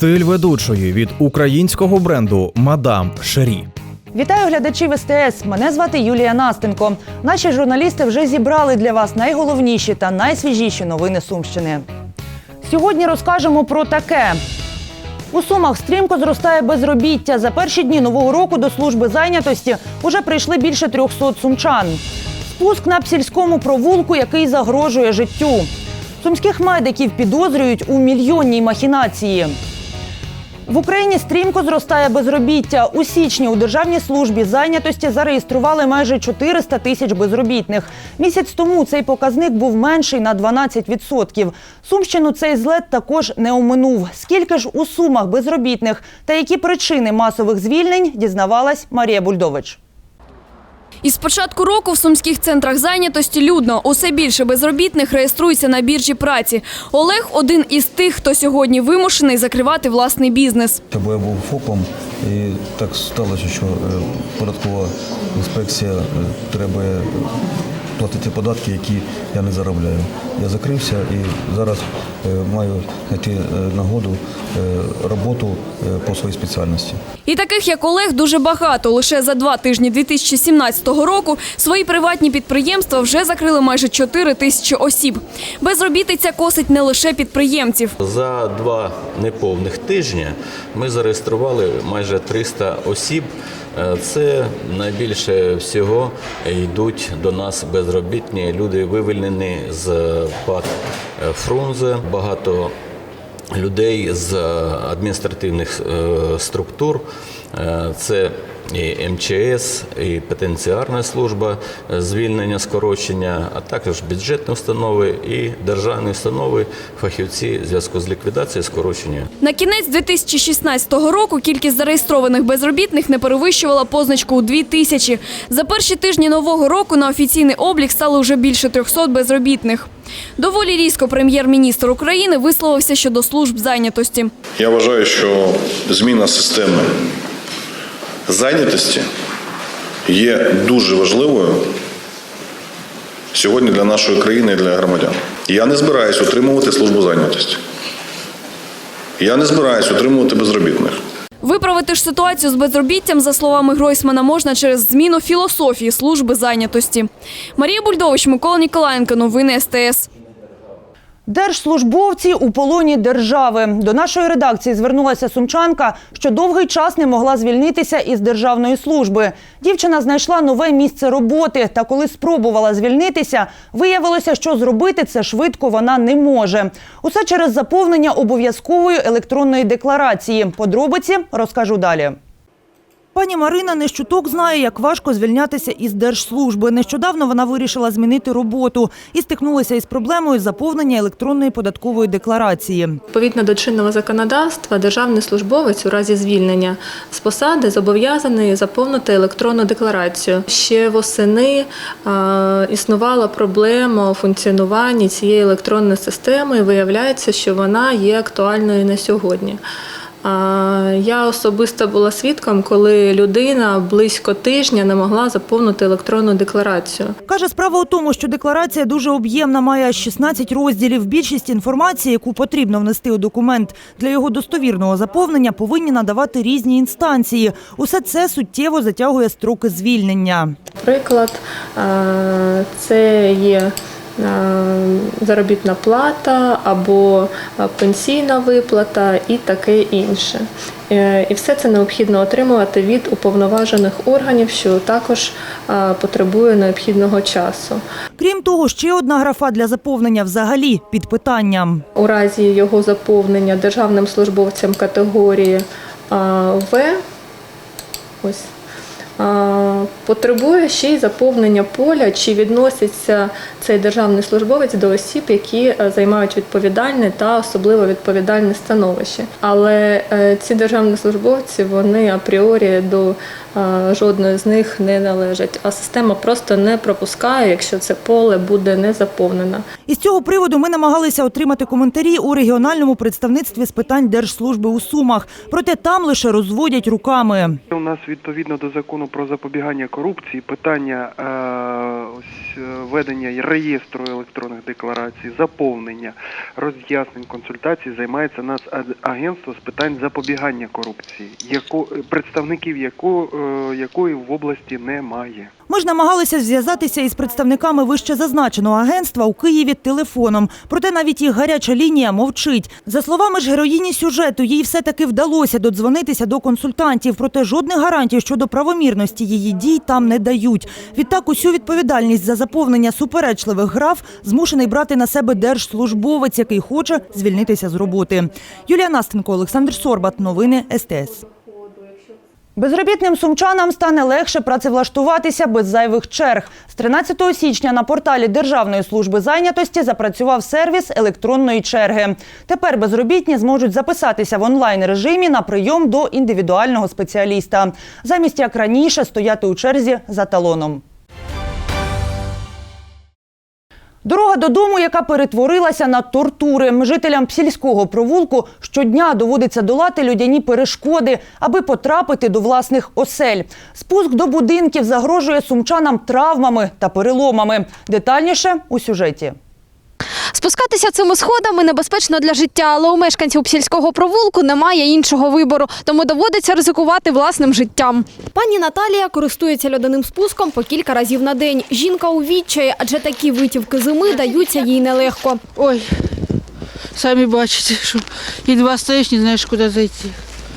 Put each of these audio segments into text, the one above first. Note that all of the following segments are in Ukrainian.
Стиль ведучої від українського бренду Мадам Шері. Вітаю глядачів СТС. Мене звати Юлія Настенко. Наші журналісти вже зібрали для вас найголовніші та найсвіжіші новини Сумщини. Сьогодні розкажемо про таке. У Сумах стрімко зростає безробіття. За перші дні нового року до служби зайнятості уже прийшли більше 300 сумчан. Спуск на псільському провулку, який загрожує життю. Сумських медиків підозрюють у мільйонній махінації. В Україні стрімко зростає безробіття. У січні у Державній службі зайнятості зареєстрували майже 400 тисяч безробітних. Місяць тому цей показник був менший на 12%. Сумщину цей злет також не оминув. Скільки ж у сумах безробітних та які причини масових звільнень дізнавалась Марія Бульдович. Із початку року в сумських центрах зайнятості людно. Усе більше безробітних реєструється на біржі праці. Олег один із тих, хто сьогодні вимушений закривати власний бізнес. Бо я був ФОПом, і так сталося, що е, податкова інспекція е, треба платити податки, які я не заробляю. Я закрився і зараз е, маю знайти е, нагоду е, роботу е, по своїй спеціальності. І таких, як Олег, дуже багато. Лише за два тижні 2017 року свої приватні підприємства вже закрили майже 4 тисячі осіб. Безробітиця косить не лише підприємців. За два неповних тижні ми зареєстрували майже 300 осіб. Це найбільше всього йдуть до нас безробітні люди, вивільнені з ПАД Фрунзе. Багато людей з адміністративних е, структур. Е, Це і МЧС, і пенітенціарна служба е, звільнення, скорочення, а також бюджетні установи і державні установи, фахівці в зв'язку з ліквідацією скорочення. На кінець 2016 року кількість зареєстрованих безробітних не перевищувала позначку у 2 тисячі. За перші тижні нового року на офіційний облік стало вже більше 300 безробітних. Доволі різко прем'єр-міністр України висловився щодо служб зайнятості. Я вважаю, що зміна системи зайнятості є дуже важливою сьогодні для нашої країни і для громадян. Я не збираюсь утримувати службу зайнятості. Я не збираюсь утримувати безробітних. Виправити ж ситуацію з безробіттям, за словами Гройсмана, можна через зміну філософії служби зайнятості. Марія Бульдович, Микола Ніколаєнко, новини СТС. Держслужбовці у полоні держави. До нашої редакції звернулася сумчанка, що довгий час не могла звільнитися із державної служби. Дівчина знайшла нове місце роботи, та коли спробувала звільнитися, виявилося, що зробити це швидко вона не може. Усе через заповнення обов'язкової електронної декларації. Подробиці розкажу далі. Пані Марина не щуток знає, як важко звільнятися із держслужби. Нещодавно вона вирішила змінити роботу і стикнулася із проблемою заповнення електронної податкової декларації. Відповідно до чинного законодавства, державний службовець у разі звільнення з посади зобов'язаний заповнити електронну декларацію. Ще восени е, існувала проблема у функціонуванні цієї електронної системи. і Виявляється, що вона є актуальною на сьогодні. Я особисто була свідком, коли людина близько тижня не могла заповнити електронну декларацію. Каже, справа у тому, що декларація дуже об'ємна, має аж 16 розділів. Більшість інформації, яку потрібно внести у документ для його достовірного заповнення, повинні надавати різні інстанції. Усе це суттєво затягує строки звільнення. Приклад, е, це є заробітна плата або е, пенсійна виплата і таке інше. Е, І все це необхідно отримувати від уповноважених органів, що також е, потребує необхідного часу. Крім того, ще одна графа для заповнення взагалі під питанням. У разі його заповнення державним службовцям категорії е, В, ось, е, потребує ще й заповнення поля, чи відноситься цей державний службовець до осіб, які е, займають відповідальне та особливо відповідальне становище. Але е, ці державні службовці вони апріорі до жодної з них не належать. А система просто не пропускає, якщо це поле буде не заповнено. Із цього приводу ми намагалися отримати коментарі у регіональному представництві з питань держслужби у Сумах. Проте там лише розводять руками. У нас відповідно до закону про запобігання корупції питання е, ось, е, ведення реєстру електронних декларацій, заповнення, роз'яснень, консультацій займається нас агентство з питань запобігання корупції, яко, представників яко, е, якої в області немає. Ми ж намагалися зв'язатися із представниками вище зазначеного агентства у Києві телефоном. Проте навіть їх гаряча лінія мовчить. За словами ж героїні сюжету, їй все таки вдалося додзвонитися до консультантів. Проте жодних гарантій щодо правомірності її дій там не дають. Відтак усю відповідальність за заповнення суперечливих граф змушений брати на себе держслужбовець, який хоче звільнитися з роботи. Юлія Настенко, Олександр Сорбат. Новини СТС. Безробітним сумчанам стане легше працевлаштуватися без зайвих черг. З 13 січня на порталі Державної служби зайнятості запрацював сервіс електронної черги. Тепер безробітні зможуть записатися в онлайн режимі на прийом до індивідуального спеціаліста, замість як раніше стояти у черзі за талоном. Дорога додому, яка перетворилася на тортури. Жителям сільського провулку щодня доводиться долати людяні перешкоди, аби потрапити до власних осель. Спуск до будинків загрожує сумчанам травмами та переломами. Детальніше у сюжеті. Спускатися цими сходами небезпечно для життя, але у мешканців сільського провулку немає іншого вибору, тому доводиться ризикувати власним життям. Пані Наталія користується льодяним спуском по кілька разів на день. Жінка у відчаї, адже такі витівки зими даються їй нелегко. Ой, самі бачите, що едва стоїш, не знаєш, куди зайти.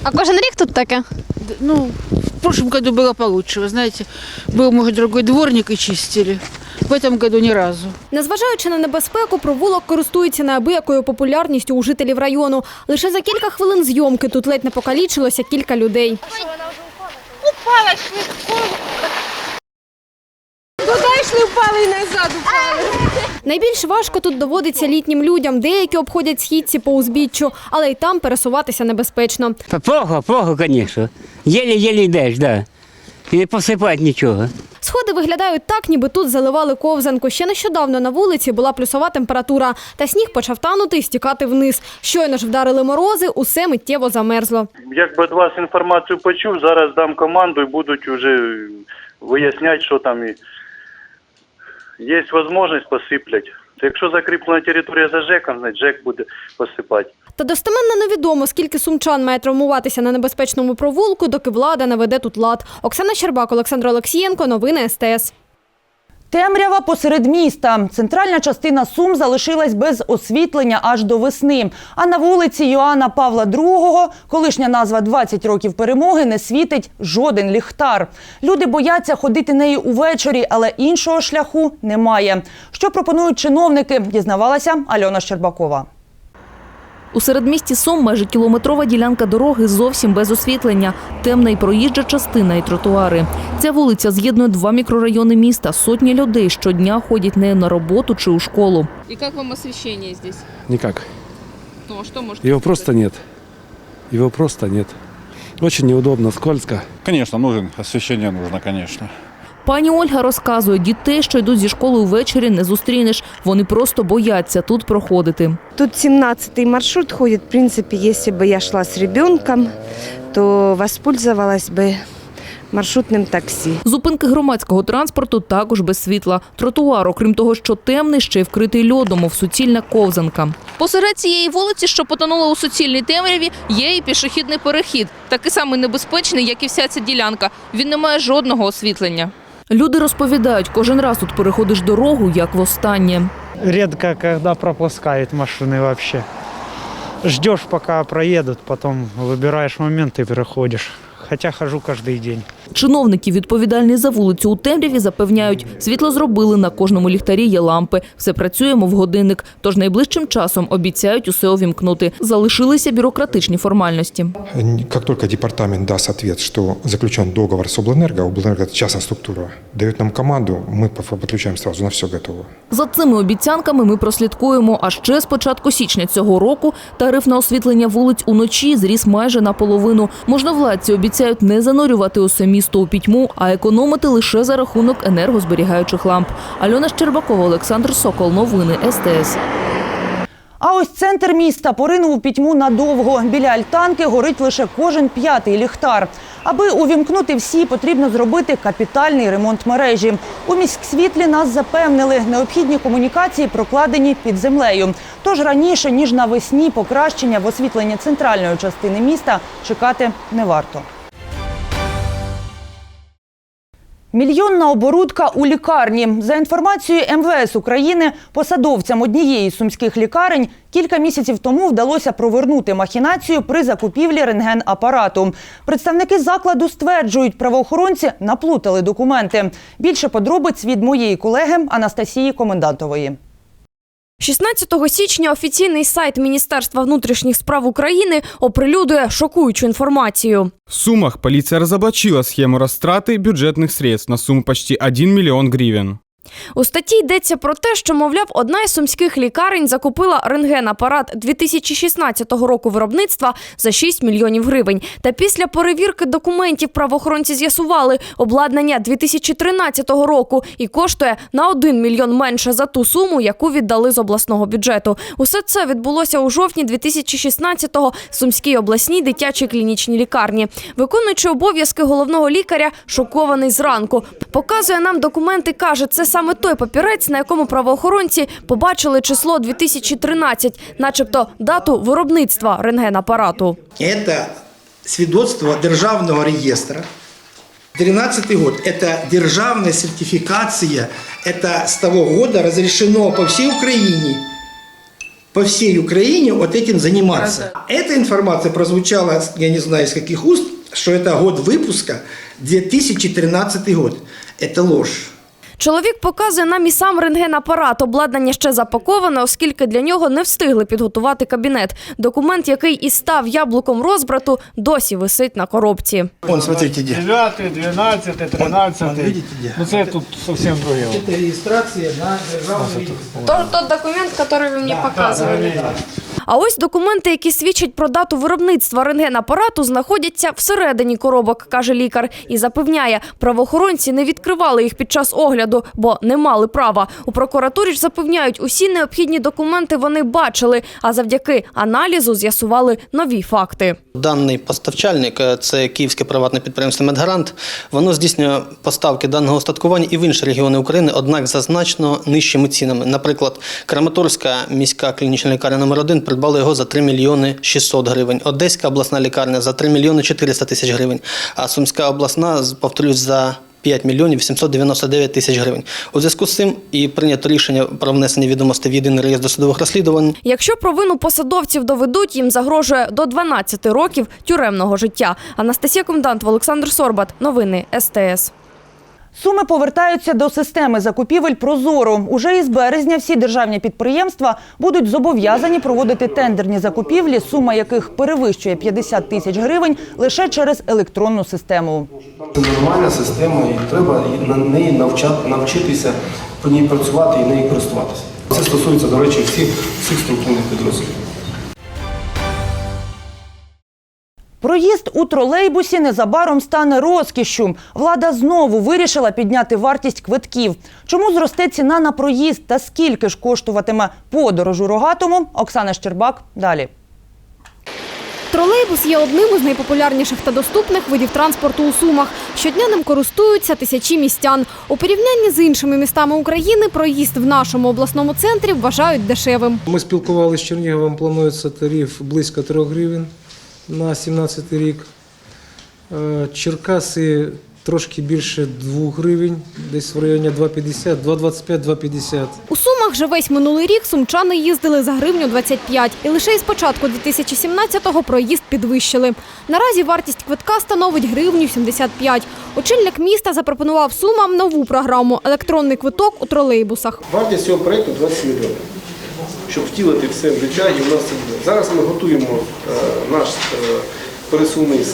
А кожен рік тут таке? Д- Ну, в прошлом году было получше, вы знаете, был, может, другой дворник и чистили. В этом году ни разу. Незважаючи на небезпеку, провулок користується неабиякою популярністю у жителів району. Лише за кілька хвилин зйомки тут ледь не покалічилося кілька людей. Найбільш важко тут доводиться літнім людям. Деякі обходять східці по узбіччю, але й там пересуватися небезпечно. Плохо, плохо, конечно. Еле-еле йдеш, да. І не посипати нічого. Сходи виглядають так, ніби тут заливали ковзанку. Ще нещодавно на вулиці була плюсова температура, та сніг почав танути і стікати вниз. Щойно ж вдарили морози, усе миттєво замерзло. Якби вас інформацію почув, зараз дам команду і будуть вже виясняти, що там і є можливість посиплять. Якщо закріплена територія за ЖЕКом, значить ЖЕК буде посипати. Та достеменно невідомо, скільки сумчан має травмуватися на небезпечному провулку, доки влада наведе тут лад. Оксана Щербак, Олександр Олексієнко, новини СТС. Темрява посеред міста. Центральна частина Сум залишилась без освітлення аж до весни. А на вулиці Йоанна Павла II, колишня назва «20 років перемоги, не світить жоден ліхтар. Люди бояться ходити нею увечері, але іншого шляху немає. Що пропонують чиновники, дізнавалася Альона Щербакова. У середмісті Сум майже кілометрова ділянка дороги зовсім без освітлення, темна і проїжджа частина і тротуари. Ця вулиця з'єднує два мікрорайони міста. Сотні людей щодня ходять нею на роботу чи у школу. І як вам освітлення здесь? Никак. Ну, а що можете? Его просто нет. Его просто нет. Очень неудобно, скользко. Звісно, нужен, освітлення нужно, звісно. Пані Ольга розказує, дітей, що йдуть зі школи увечері, не зустрінеш. Вони просто бояться тут проходити. Тут 17-й маршрут ходит. В принципе, если бы я шла с ребенком, то воспользовалась бы маршрутным такси. Зупинки громадського транспорту також без світла. Тротуар, окрім того, що темний, ще й вкритий льодом, мов суцільна ковзанка. Посеред цієї вулиці, що потонула у суцільній темряві, є і пішохідний перехід. Такий самий небезпечний, як і вся ця ділянка. Він не має жодного освітлення. Люди розповідають, кожен раз тут переходиш дорогу, як востаннє. Редко, когда пропускают машины вообще. Ждешь, пока проедут, потом выбираешь момент и переходишь. Хотя хожу каждый день. Чиновники, відповідальні за вулицю у темряві, запевняють, світло зробили, на кожному ліхтарі є лампи. Все працює, мов годинник. Тож найближчим часом обіцяють усе увімкнути. Залишилися бюрократичні формальності. Как только департамент даст ответ, что заключен договор с Облэнерго, Облэнерго – это частная структура, дает нам команду, мы подключаем сразу, на все готово. За цими обіцянками ми прослідкуємо. А ще з початку січня цього року тариф на освітлення вулиць уночі зріс майже наполовину. Можновладці обіцяють не занурювати у самі місто у пітьму, а економити лише за рахунок енергозберігаючих ламп. Альона Щербакова, Олександр Сокол. Новини СТС. А ось центр міста поринув у пітьму надовго. Біля альтанки горить лише кожен п'ятий ліхтар. Аби увімкнути всі, потрібно зробити капітальний ремонт мережі. У міськсвітлі нас запевнили, необхідні комунікації прокладені під землею. Тож раніше ніж навесні покращення в освітленні центральної частини міста чекати не варто. Мільйонна оборудка у лікарні. За інформацією МВС України, посадовцям однієї з сумських лікарень кілька місяців тому вдалося провернути махінацію при закупівлі рентген-апарату. Представники закладу стверджують, правоохоронці наплутали документи. Більше подробиць від моєї колеги Анастасії Комендантової. 16 січня офіційний сайт Міністерства внутрішніх справ України оприлюдує шокуючу інформацію. В Сумах полиция разоблачила схему растраты бюджетных средств на сумму почти 1 миллион гривен. У статті йдеться про те, що, мовляв, одна із сумських лікарень закупила рентген-апарат 2016 року виробництва за 6 мільйонів гривень. Та після перевірки документів правоохоронці з'ясували, обладнання 2013 року і коштує на 1 мільйон менше за ту суму, яку віддали з обласного бюджету. Усе це відбулося у жовтні 2016-го в Сумській обласній дитячій клінічній лікарні. Виконуючи обов'язки головного лікаря, шокований зранку. Показує нам документи, каже, це саме той папірець, на якому правоохоронці побачили число 2013, начебто дату виробництва рентгенапарату. Это свідоцтво державного реєстра. 13 год – это державная сертификация. Это с того года разрешено по всей Украине по всей Украине вот этим заниматься. Эта информация прозвучала, я не знаю из каких уст, что это год выпуска 2013 год. Это ложь. Чоловік показує нам і сам рентгенапарат. Обладнання ще запаковане, оскільки для нього не встигли підготувати кабінет. Документ, який і став яблуком розбрату, досі висить на коробці. Вон, смотрите, где. 9, 12, 13. видите, где? Ну це тут зовсім друге. Это регистрация на реестре. Тот, тот документ, який ви мені показували. А ось документи, які свідчать про дату виробництва рентгенапарату, знаходяться всередині коробок, каже лікар, і запевняє, правоохоронці не відкривали їх під час огляду, бо не мали права. У прокуратурі ж запевняють, усі необхідні документи вони бачили, а завдяки аналізу з'ясували нові факти. Даний поставчальник, е, це київське приватне підприємство Медгарант, воно здійснює поставки даного устаткування і в інші регіони України, однак за значно нижчими цінами. Наприклад, Краматорська міська клінічна лікарня номер 1 придбала його за 3 мільйони 600 гривень, Одеська обласна лікарня за 3 мільйони 400 тисяч гривень, а Сумська обласна, повторюсь, за 5 мільйонів 799 тисяч гривень. У зв'язку з цим і прийнято рішення про внесення відомостей в єдиний реєстр досудових розслідувань. Якщо провину посадовців доведуть, їм загрожує до 12 років тюремного життя. Анастасія Комендант, Олександр Сорбат. Новини СТС. Суми повертаються до системи закупівель Прозоро. Уже із березня всі державні підприємства будуть зобов'язані проводити тендерні закупівлі, сума яких перевищує 50 тисяч гривень лише через електронну систему. Це нормальна система, і треба на неї навчати, навчитися по ній працювати і нею користуватися. Це стосується, до речі, всіх, всіх структурних підрозділів. Проїзд у тролейбусі незабаром стане розкішшю. Влада знову вирішила підняти вартість квитків. Чому зросте ціна на проїзд та скільки ж коштуватиме подорож у рогатому? Оксана Щербак далі. Тролейбус є одним із найпопулярніших та доступних видів транспорту у Сумах. Щодня ним користуються тисячі містян. У порівнянні з іншими містами України проїзд в нашому обласному центрі вважають дешевим. Ми спілкувалися з Черніговом, планується тариф близько 3 гривень на 17 рік. Е, Черкаси трошки більше 2 гривень, десь в районі 2,50, 2,25, 2,50. У Сумах же весь минулий рік сумчани їздили за гривню 25. І лише із початку 2017-го проїзд підвищили. Наразі вартість квитка становить гривню 75. Очільник міста запропонував Сумам нову програму електронний квиток у тролейбусах. Вартість цього проєкту 20 мільйонів. Щоб втілити все в життя, і у нас це буде. Зараз ми готуємо е, наш е, пересувний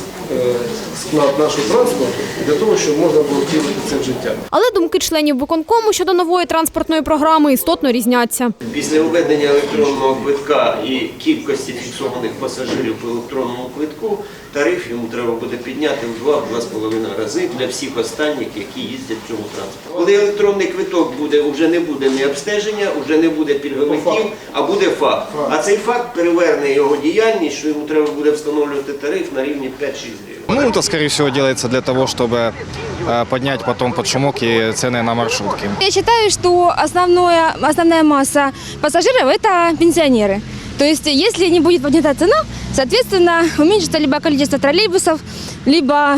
склад нашого транспорту для того, щоб можна було втілити це в життя. Але думки членів виконкому щодо нової транспортної програми істотно різняться. Після введення електронного квитка і кількості фіксованих пасажирів по електронному квитку тариф йому треба буде підняти в 2-2,5 рази для всіх останніх, які їздять в цьому транспорті. Коли електронний квиток буде, вже не буде не обстеження, вже не буде пільговиків, а буде факт. А цей факт переверне його діяльність, що йому треба буде встановлювати тариф на рівні 5-6 гривень. Ну, это, скорее всего, делается для того, чтобы э, поднять потом под шумок и цены на маршрутки. Я считаю, что основное, основная масса пассажиров – это пенсионеры. То есть, если не будет поднята цена, соответственно, уменьшится либо количество троллейбусов, либо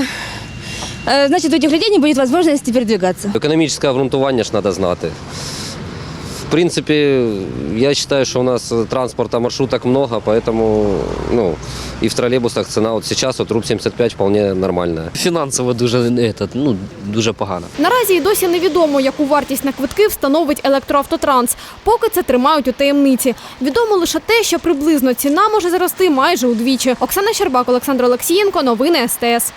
э, значит, у этих людей не будет возможности передвигаться. Економічне обґрунтування ж треба знати. В принципі, я вважаю, що у нас транспорта маршруток много, поэтому ну, и в троллейбусах ціна от сейчас от руб 75 вполне нормальная. Фінансово дуже, этот, ну, дуже погано. Наразі й досі невідомо, яку вартість на квитки встановить електроавтотранс. Поки це тримають у таємниці. Відомо лише те, що приблизно ціна може зрости майже удвічі. Оксана Щербак, Олександр Олексієнко. Новини СТС.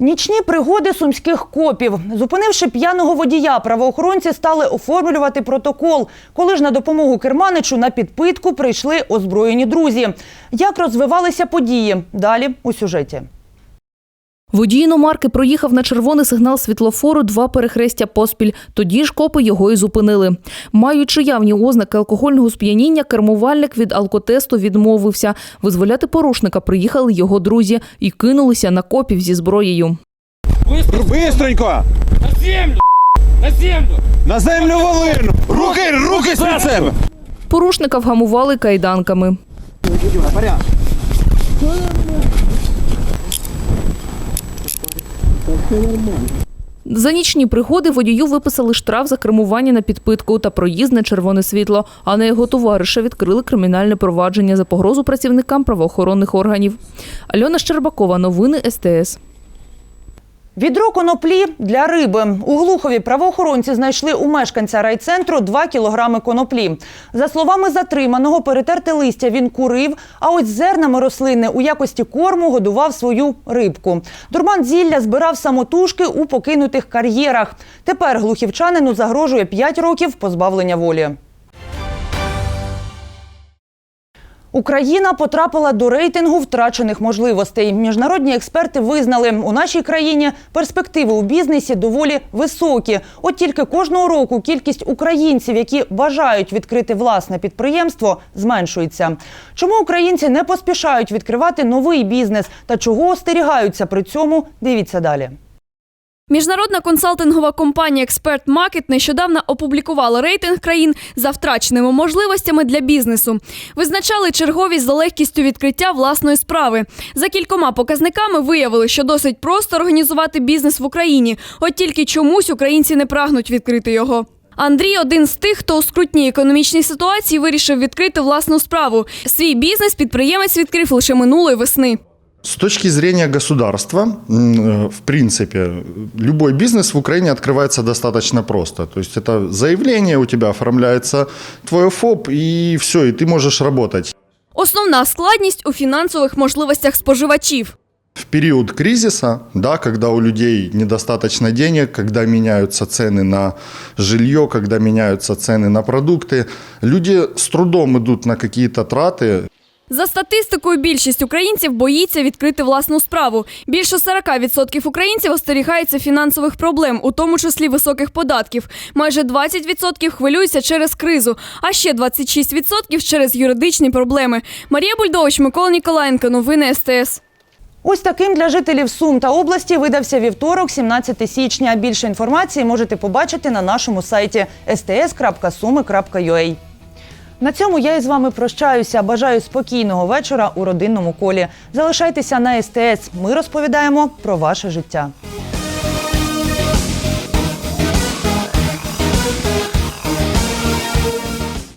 Нічні пригоди сумських копів. Зупинивши п'яного водія, правоохоронці стали оформлювати протокол. Коли ж на допомогу керманичу на підпитку прийшли озброєні друзі. Як розвивалися події? Далі у сюжеті. Водій іномарки проїхав на червоний сигнал світлофору два перехрестя поспіль. Тоді ж копи його і зупинили. Маючи явні ознаки алкогольного сп'яніння, кермувальник від алкотесту відмовився. Визволяти порушника приїхали його друзі і кинулися на копів зі зброєю. Быстренько! На землю! На землю! На землю волину! Руки, руки з себе! Порушника вгамували кайданками. За нічні пригоди водію виписали штраф за кермування на підпитку та проїзд на червоне світло. А на його товариша відкрили кримінальне провадження за погрозу працівникам правоохоронних органів. Альона Щербакова, новини СТС. Відро коноплі для риби. У Глухові правоохоронці знайшли у мешканця райцентру 2 кілограми коноплі. За словами затриманого, перетерте листя він курив, а ось зернами рослини у якості корму годував свою рибку. Дурман зілля збирав самотужки у покинутих кар'єрах. Тепер глухівчанину загрожує 5 років позбавлення волі. Україна потрапила до рейтингу втрачених можливостей. Міжнародні експерти визнали, у нашій країні перспективи у бізнесі доволі високі. От тільки кожного року кількість українців, які бажають відкрити власне підприємство, зменшується. Чому українці не поспішають відкривати новий бізнес та чого остерігаються при цьому? Дивіться далі. Міжнародна консалтингова компанія Експерт Маркет нещодавно опублікувала рейтинг країн за втраченими можливостями для бізнесу. Визначали черговість за легкістю відкриття власної справи. За кількома показниками виявили, що досить просто організувати бізнес в Україні. От тільки чомусь українці не прагнуть відкрити його. Андрій один з тих, хто у скрутній економічній ситуації вирішив відкрити власну справу. Свій бізнес підприємець відкрив лише минулої весни. С точки зрения государства, м, э, в принципе, любой бизнес в Украине открывается достаточно просто. То есть это заявление у тебя оформляется, твой ФОП, и все, и ты можешь работать. Основна складність у фінансових можливостях споживачів. В период кризиса, да, когда у людей недостаточно денег, когда меняются цены на жилье, когда меняются цены на продукты, люди с трудом идут на какие-то траты, За статистикою, більшість українців боїться відкрити власну справу. Більше 40% українців остерігаються фінансових проблем, у тому числі високих податків. Майже 20% хвилюються через кризу, а ще 26% через юридичні проблеми. Марія Бульдович, Микола Ніколаєнко. Новини СТС. Ось таким для жителів Сум та області видався вівторок, 17 січня. Більше інформації можете побачити на нашому сайті sts.sumi.ua. На цьому я із вами прощаюся. Бажаю спокійного вечора у родинному колі. Залишайтеся на СТС. Ми розповідаємо про ваше життя.